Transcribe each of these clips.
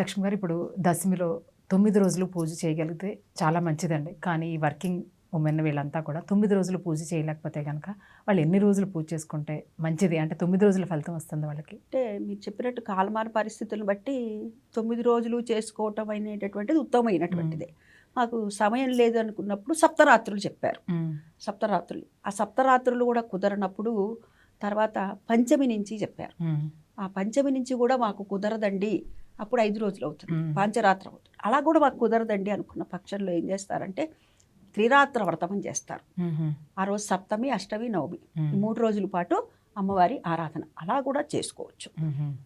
లక్ష్మి గారు ఇప్పుడు దశమిలో తొమ్మిది రోజులు పూజ చేయగలిగితే చాలా మంచిదండి. కానీ ఈ వర్కింగ్ ఉమెన్ వీళ్ళంతా కూడా తొమ్మిది రోజులు పూజ చేయలేకపోతే కనుక వాళ్ళు ఎన్ని రోజులు పూజ చేసుకుంటే మంచిది? అంటే తొమ్మిది రోజుల ఫలితం వస్తుంది వాళ్ళకి. అంటే మీరు చెప్పినట్టు కాలమాన పరిస్థితులను బట్టి తొమ్మిది రోజులు చేసుకోవటం అనేటటువంటిది ఉత్తమమైనటువంటిదే. మాకు సమయం లేదు అనుకున్నప్పుడు సప్తరాత్రులు చెప్పారు. సప్తరాత్రులు. ఆ సప్తరాత్రులు కూడా కుదరనప్పుడు తర్వాత పంచమి నుంచి చెప్పారు. ఆ పంచమి నుంచి కూడా మాకు కుదరదండి. అప్పుడు ఐదు రోజులు అవుతుంది. పాంచరాత్రం అవుతుంది. అలా కూడా మాకు కుదరదండి అనుకున్న పక్షంలో ఏం చేస్తారంటే త్రిరాత్ర వ్రతం చేస్తారు. ఆ రోజు సప్తమి అష్టమి నవమి. ఈ మూడు రోజుల పాటు అమ్మవారి ఆరాధన. అలా కూడా చేసుకోవచ్చు.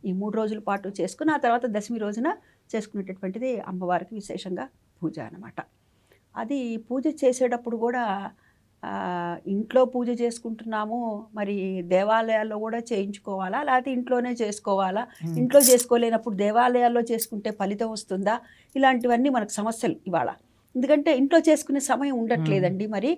ఈ మూడు రోజుల పాటు చేసుకుని ఆ తర్వాత దశమి రోజున చేసుకునేటటువంటిది అమ్మవారికి విశేషంగా పూజ అన్నమాట. అది పూజ చేసేటప్పుడు కూడా ఇంట్లో పూజ చేసుకుంటున్నాము మరి దేవాలయాల్లో కూడా చేయించుకోవాలా? లేకపోతే ఇంట్లోనే చేసుకోవాలా? ఇంట్లో చేసుకోలేనప్పుడు దేవాలయాల్లో చేసుకుంటే ఫలితం వస్తుందా? ఇలాంటివన్నీ మనకు సమస్యలు ఇవాళ. ఎందుకంటే ఇంట్లో చేసుకునే సమయం ఉండట్లేదండి మరి.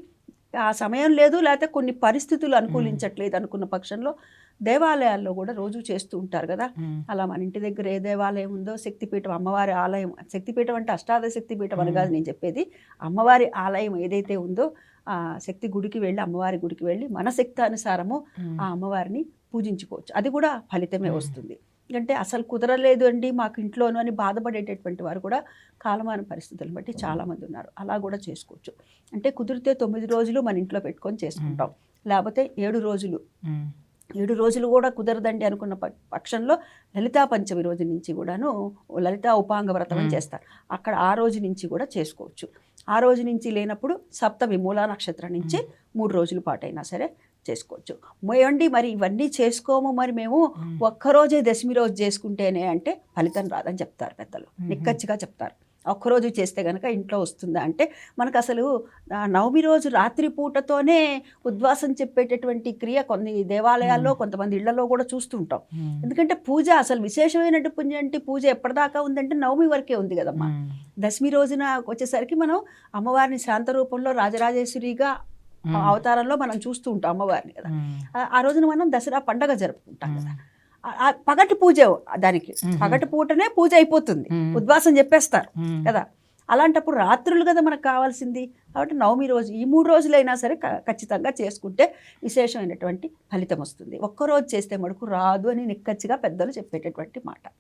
ఆ సమయం లేదు లేకపోతే కొన్ని పరిస్థితులు అనుకూలించట్లేదు అనుకున్న పక్షంలో దేవాలయాల్లో కూడా రోజు చేస్తూ ఉంటారు కదా. అలా మన ఇంటి దగ్గర ఏ దేవాలయం ఉందో శక్తిపీఠం అమ్మవారి ఆలయం శక్తిపీఠం అంటే అష్టాదశ శక్తిపీఠం అని కాదు నేను చెప్పేది. అమ్మవారి ఆలయం ఏదైతే ఉందో ఆ శక్తి గుడికి వెళ్ళి అమ్మవారి గుడికి వెళ్ళి మన శక్తి అనుసారము ఆ అమ్మవారిని పూజించుకోవచ్చు. అది కూడా ఫలితమే. వస్తుంది. అంటే అసలు కుదరలేదు అండి మాకు ఇంట్లోనూ అని బాధపడేటటువంటి వారు కూడా కాలమాన పరిస్థితులను బట్టి చాలామంది ఉన్నారు అలా కూడా చేసుకోవచ్చు. అంటే కుదిరితే తొమ్మిది రోజులు మన ఇంట్లో పెట్టుకొని చేసుకుంటాం. లేకపోతే ఏడు రోజులు. ఏడు రోజులు కూడా కుదరదండి అనుకున్న పక్షంలో లలితా పంచమి రోజు నుంచి కూడాను లలితా ఉపాంగ వ్రతం అని. చేస్తారు. అక్కడ ఆ రోజు నుంచి కూడా చేసుకోవచ్చు. ఆ రోజు నుంచి లేనప్పుడు సప్తమి మూలా నక్షత్రం నుంచి మూడు రోజుల పాటు అయినా సరే చేసుకోవచ్చు. ఏమండి మరి ఇవన్నీ చేసుకోము మరి మేము ఒక్కరోజే దశమి రోజు చేసుకుంటేనే అంటే ఫలితం రాదని చెప్తారు పెద్దలు. నిక్కచ్చిగా చెప్తారు. ఒక్కరోజు చేస్తే కనుక ఇంట్లో వస్తుందా అంటే మనకు అసలు నవమి రోజు రాత్రి పూటతోనే ఉద్వాసం చెప్పేటటువంటి క్రియ కొన్ని దేవాలయాల్లో కొంతమంది ఇళ్ళలో కూడా చూస్తుంటాం. ఎందుకంటే పూజ అసలు విశేషమైనటువంటి పూజ ఎప్పటిదాకా ఉందంటే నవమి వరకే ఉంది కదమ్మా. దశమి రోజున వచ్చేసరికి మనం అమ్మవారిని శాంత రూపంలో రాజరాజేశ్వరిగా అవతారంలో మనం చూస్తూ ఉంటాం అమ్మవారిని కదా. ఆ- రోజున మనం దసరా పండగ జరుపుకుంటాం కదా. పగటి పూజ దానికి. పగటి పూటనే పూజ అయిపోతుంది. ఉద్వాసం చెప్పేస్తారు కదా. అలాంటప్పుడు రాత్రులు కదా మనకు కావాల్సింది. కాబట్టి నవమి రోజు ఈ మూడు రోజులైనా సరే ఖచ్చితంగా చేసుకుంటే విశేషమైనటువంటి ఫలితం వస్తుంది. ఒక్కరోజు చేస్తే మటుకు రాదు అని నిక్కచ్చిగా పెద్దలు చెప్పేటటువంటి మాట.